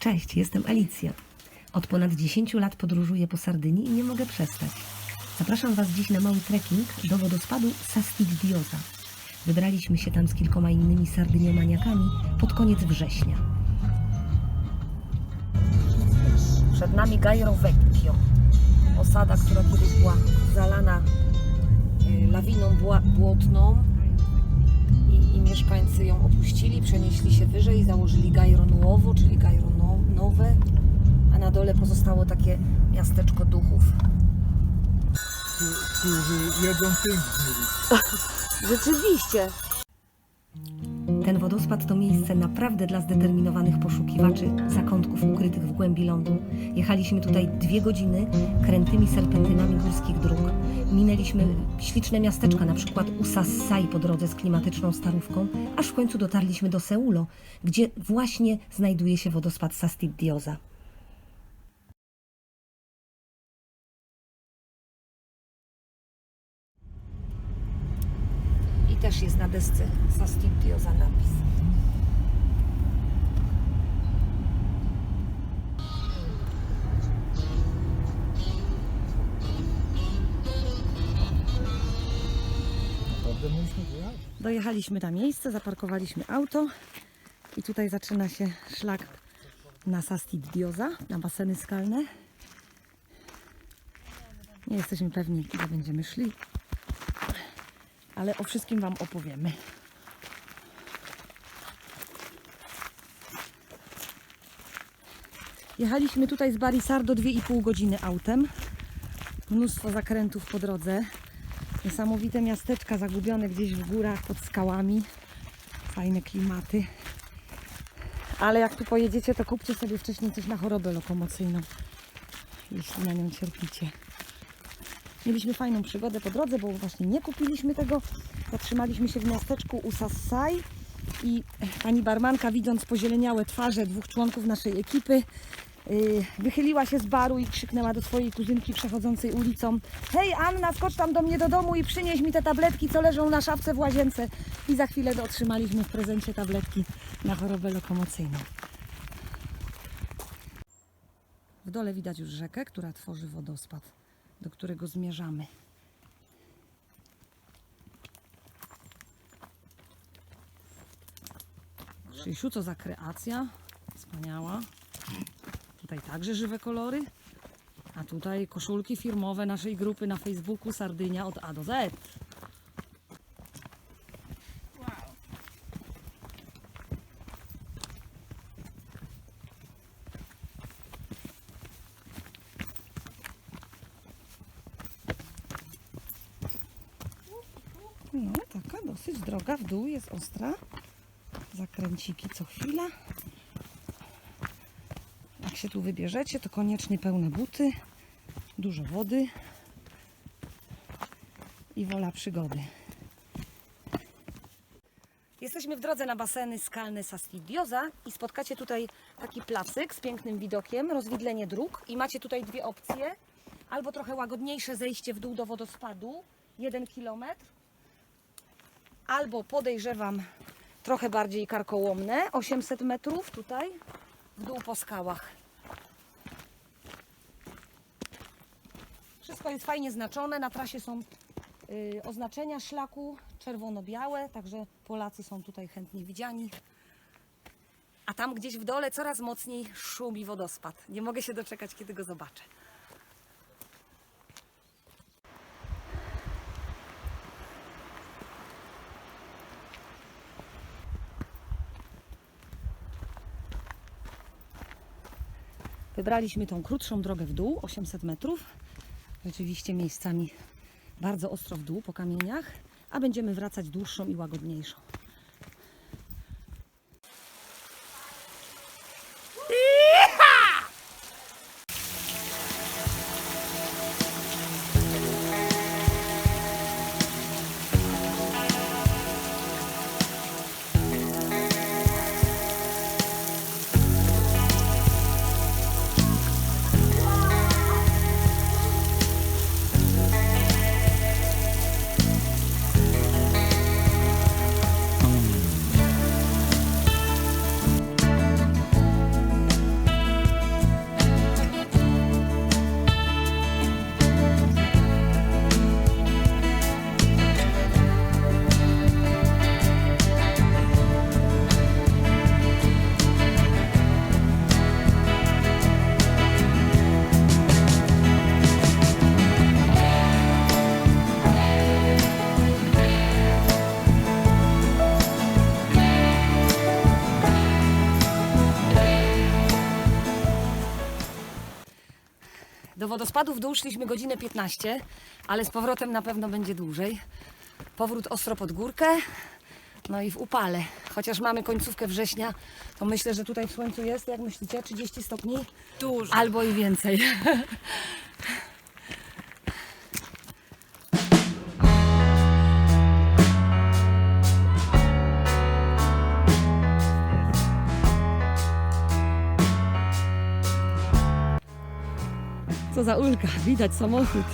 Cześć, jestem Alicja. Od ponad 10 lat podróżuję po Sardynii i nie mogę przestać. Zapraszam Was dziś na mały trekking do wodospadu Sasti di Diosa. Wybraliśmy się tam z kilkoma innymi sardyniomaniakami pod koniec września. Przed nami Gairo Vecchio. Osada, która kiedyś była zalana y, lawiną błotną mieszkańcy ją opuścili, przenieśli się wyżej i założyli Gairo Nuovo, czyli Gairo no, Nowe, a na dole pozostało takie miasteczko duchów. którzy jedzą nimi. Rzeczywiście. Ten wodospad to miejsce naprawdę dla zdeterminowanych poszukiwaczy zakątków ukrytych w głębi lądu. Jechaliśmy tutaj dwie godziny krętymi serpentynami górskich dróg. Minęliśmy śliczne miasteczka, na przykład Usassai po drodze z klimatyczną starówką, aż w końcu dotarliśmy do Seulo, gdzie właśnie znajduje się wodospad Sastid Dioza. Też jest na desce Sastid Dioza napis. Dojechaliśmy na miejsce, zaparkowaliśmy auto i tutaj zaczyna się szlak na Sastid Dioza, na baseny skalne. Nie jesteśmy pewni, gdzie będziemy szli, ale o wszystkim Wam opowiemy. Jechaliśmy tutaj z Barisardo 2,5 godziny autem. Mnóstwo zakrętów po drodze. Niesamowite miasteczka zagubione gdzieś w górach pod skałami. Fajne klimaty. Ale jak tu pojedziecie, to kupcie sobie wcześniej coś na chorobę lokomocyjną, jeśli na nią cierpicie. Mieliśmy fajną przygodę po drodze, bo właśnie nie kupiliśmy tego. Zatrzymaliśmy się w miasteczku Usassai i pani barmanka, widząc pozieleniałe twarze dwóch członków naszej ekipy, yy, wychyliła się z baru i krzyknęła do swojej kuzynki przechodzącej ulicą Hej Anna, skocz tam do mnie do domu i przynieś mi te tabletki, co leżą na szafce w łazience. I za chwilę otrzymaliśmy w prezencie tabletki na chorobę lokomocyjną. W dole widać już rzekę, która tworzy wodospad, do którego zmierzamy. Krzysiu, co za kreacja. Wspaniała. Tutaj także żywe kolory. A tutaj koszulki firmowe naszej grupy na Facebooku Sardynia od A do Z. No, taka dosyć droga w dół jest ostra. Zakręciki co chwila. Jak się tu wybierzecie, to koniecznie pełne buty, dużo wody i wola przygody. Jesteśmy w drodze na baseny skalne Sastidioza i spotkacie tutaj taki placyk z pięknym widokiem, rozwidlenie dróg i macie tutaj dwie opcje. Albo trochę łagodniejsze zejście w dół do wodospadu, 1 km, albo podejrzewam trochę bardziej karkołomne, 800 metrów tutaj w dół po skałach. Wszystko jest fajnie znaczone. Na trasie są y, oznaczenia szlaku czerwono-białe, także Polacy są tutaj chętnie widziani. A tam gdzieś w dole coraz mocniej szumi wodospad. Nie mogę się doczekać, kiedy go zobaczę. Wybraliśmy tą krótszą drogę w dół, 800 metrów. Rzeczywiście miejscami bardzo ostro w dół po kamieniach, a będziemy wracać dłuższą i łagodniejszą. Do wodospadu w dół szliśmy godzinę 15, ale z powrotem na pewno będzie dłużej. Powrót ostro pod górkę, no i w upale. Chociaż mamy końcówkę września, to myślę, że tutaj w słońcu jest, jak myślicie, 30 stopni? Dużo. Albo i więcej. Co za ulga, widać samochód.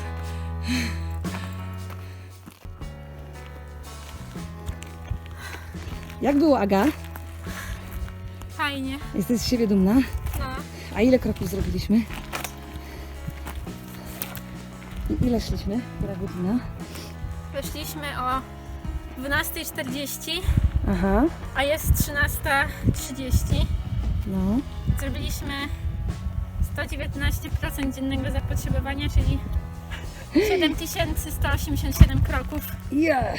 Jak było, Aga? Fajnie. Jesteś z siebie dumna? No. A ile kroków zrobiliśmy? I ile szliśmy? Która godzina? Wyszliśmy o 12.40, Aha, a jest 13.30. no. Zrobiliśmy 119% dziennego zapotrzebowania, czyli 7187 kroków. Yeah.